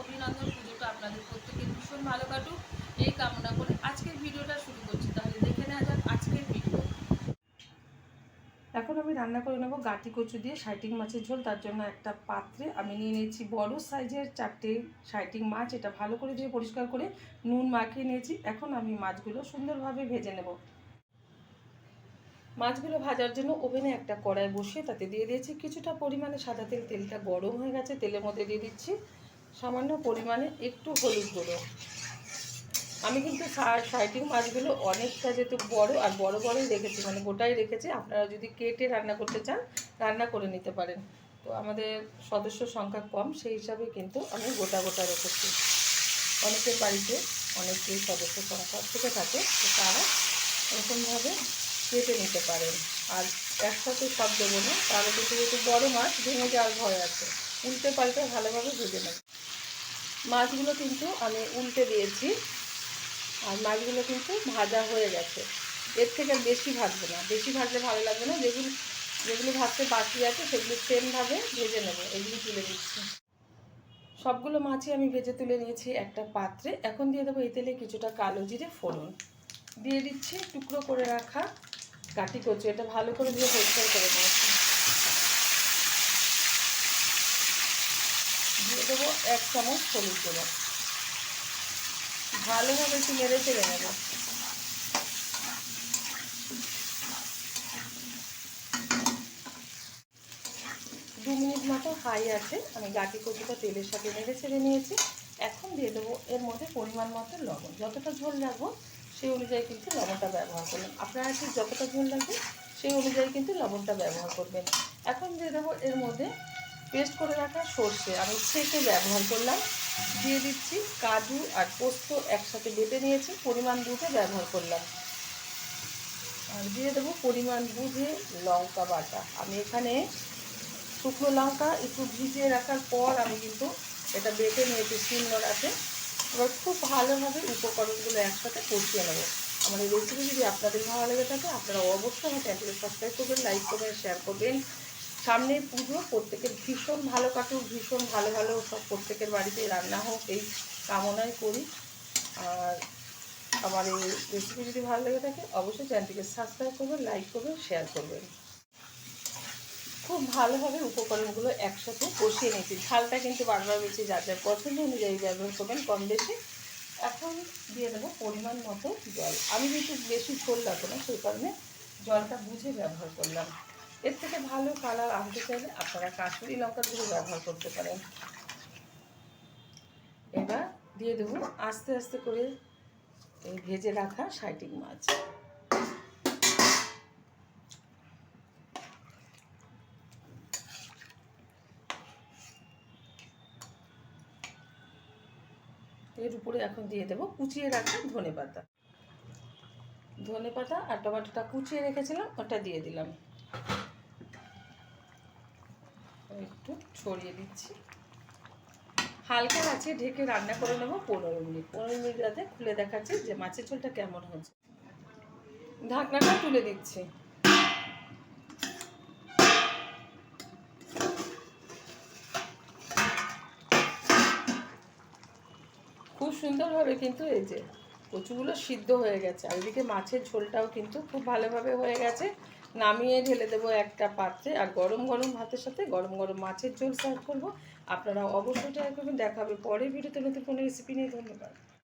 অভিনন্দন পুজোটা আপনাদের প্রত্যেকের ভীষণ ভালো কাটুক। এই কামনা করে আজকের ভিডিওটা শুরু করছি। তাহলে দেখে নেওয়া যাক আজকের ভিডিও। এখন আমি রান্না করে নেব গাটি কচু দিয়ে সাইটিং মাছের ঝোল। তার জন্য একটা পাত্রে আমি নিয়ে নিয়েছি বড় সাইজের চারটে সাইটিং মাছ। এটা ভালো করে দিয়ে পরিষ্কার করে নুন মাখিয়ে নিয়েছি। এখন আমি মাছগুলো সুন্দরভাবে ভেজে নেব। মাছগুলো ভাজার জন্য ওভেনে একটা কড়াই বসিয়ে তাতে দিয়ে দিয়েছি। কিছুটা পরিমাণে সাদা তেল। তেলটা গরম হয়ে গেছে। তেলের মধ্যে দিয়ে দিচ্ছি সামান্য পরিমাণে একটু হলুদ গুঁড়ো। আমি কিন্তু সাইটিং মাছগুলো অনেকটা যেহেতু বড়, আর বড় বড়ই রেখেছি মানে গোটাই রেখেছি। আপনারা যদি কেটে রান্না করতে চান, রান্না করে নিতে পারেন। তো আমাদের সদস্য সংখ্যা কম, সেই হিসাবে কিন্তু আমি গোটা গোটা রেখেছি। অনেকের বাড়িতে, অনেকেই সদস্য সংখ্যা থেকে থাকে, তো তারা এরকমভাবে কেটে নিতে পারেন। আর একসাথে সব দেবো না কিন্তু যেহেতু বড়ো মাছ, ভেঙে যাওয়ার ভয় আছে। উল্টে পাল্টে ভালোভাবে ভেজে নেব। মাছগুলো কিন্তু আমি উল্টে দিয়েছি। আর মাছগুলো কিন্তু ভাজা হয়ে গেছে। এর থেকে বেশি ভাজবো না। বেশি ভাজলে ভালো লাগবে না। যেগুলো যেগুলো ভাজতে বাকি আছে, সেগুলো সেমভাবে ভেজে নেব। এগুলো তুলে দিচ্ছি। সবগুলো মাছই আমি ভেজে তুলে নিয়েছি একটা পাত্রে। এখন দিয়ে দেবো এই তেলে কিছুটা কালো জিরে ফোড়ন। দিয়ে দিচ্ছি টুকরো করে রাখা কাটি কচু। এটা ভালো করে দিয়ে পরিষ্কার করে নিয়েছি দিয়ে দেবো এক চামচ হলুদ গুঁড়ো। ভালোভাবে একটু নেড়ে চেড়ে নেব। দু মিনিট মতো হাই আছে, আমি গাটি কচুটা তেলের সাথে নেড়ে ছেড়ে নিয়েছি। এখন দিয়ে দেবো এর মধ্যে পরিমাণ মতো লবণ। যতটা ঝোল রাখব সেই অনুযায়ী কিন্তু লবণটা ব্যবহার করবেন। আপনারা ঠিক যতটা ঝোল লাগবে সেই অনুযায়ী কিন্তু লবণটা ব্যবহার করবেন। এখন দিয়ে দেবো এর মধ্যে পেস্ট করে রাখা সর্ষে আমি ছেঁকে ব্যবহার করলাম। দিয়ে দিচ্ছি কাজু আর পোস্ত একসাথে বেটে নিয়েছি, পরিমাণ বুঝে ব্যবহার করলাম। আর দিয়ে দেবো পরিমাণ বুঝে লঙ্কা বাটা। আমি এখানে শুকনো লঙ্কা একটু ভিজিয়ে রাখার পর আমি কিন্তু এটা বেটে নিয়েছি শিলনোড়াতে। এবার খুব ভালোভাবে উপকরণগুলো একসাথে কষিয়ে নেব। আমার এই রেসিপি যদি আপনাদের ভালো লেগে থাকে, আপনারা অবশ্যই আমার চ্যানেলকে সাবস্ক্রাইব করবেন লাইক করবেন শেয়ার করবেন। সামনে পুজো প্রত্যেকের ভীষণ ভালো কাটুক, ভীষণ ভালো ভালো সব প্রত্যেকের বাড়িতে রান্না হোক, এই কামনাই করি। আর আমার এই রেসিপি যদি ভালো লেগে থাকে, অবশ্যই চ্যানেলটিকে সাবস্ক্রাইব করবেন লাইক করবেন শেয়ার করবেন। খুব ভালোভাবে উপকরণগুলো একসাথে কষিয়ে নিয়েছি। ঝালটা কিন্তু বারবার বেশি, যার যার পছন্দ অনুযায়ী ব্যবহার করবেন, কম বেশি। এখন দিয়ে দেবো পরিমাণ মতো জল। আমি যেহেতু বেশি ঝোল রাখব না, সেই কারণে জলটা বুঝে ব্যবহার করলাম। এর থেকে ভালো কালার আনতে চাইলে আপনারা কাশ্মীরি লঙ্কার গুঁড়ো ব্যবহার করতে পারেন। এবার দিয়ে দেবো আস্তে আস্তে করে এই ভেজে রাখা সাইটিং মাছ। এর উপরে এখন দিয়ে দেবো কুচিয়ে রাখা ধনে পাতা। ধনে পাতা আর টমেটোটা কুচিয়ে রেখেছিলাম, ওটা দিয়ে দিলাম। ছড়িয়ে দিচ্ছি। হালকা আছে, ঢেকে রান্না করে নেব পনেরো মিনিট। পনেরো মিনিট রাতে খুলে দেখাচ্ছি যে মাছের ঝোলটা কেমন হয়েছে। ঢাকনাটা তুলে দিচ্ছি। খুব সুন্দরভাবে কিন্তু এই যে কচুগুলো সিদ্ধ হয়ে গেছে। আর এদিকে মাছের ঝোলটাও কিন্তু খুব ভালোভাবে হয়ে গেছে। নামিয়ে ঢেলে দেবো একটা পাত্রে। আর গরম গরম ভাতের সাথে গরম গরম মাছের ঝোল সার্ভ করব। আপনারা অবশ্যই ট্রাই করবেন, দেখাবে পরে ভিডিওতে নতুন কোনো রেসিপি নিয়ে। ধন্যবাদ।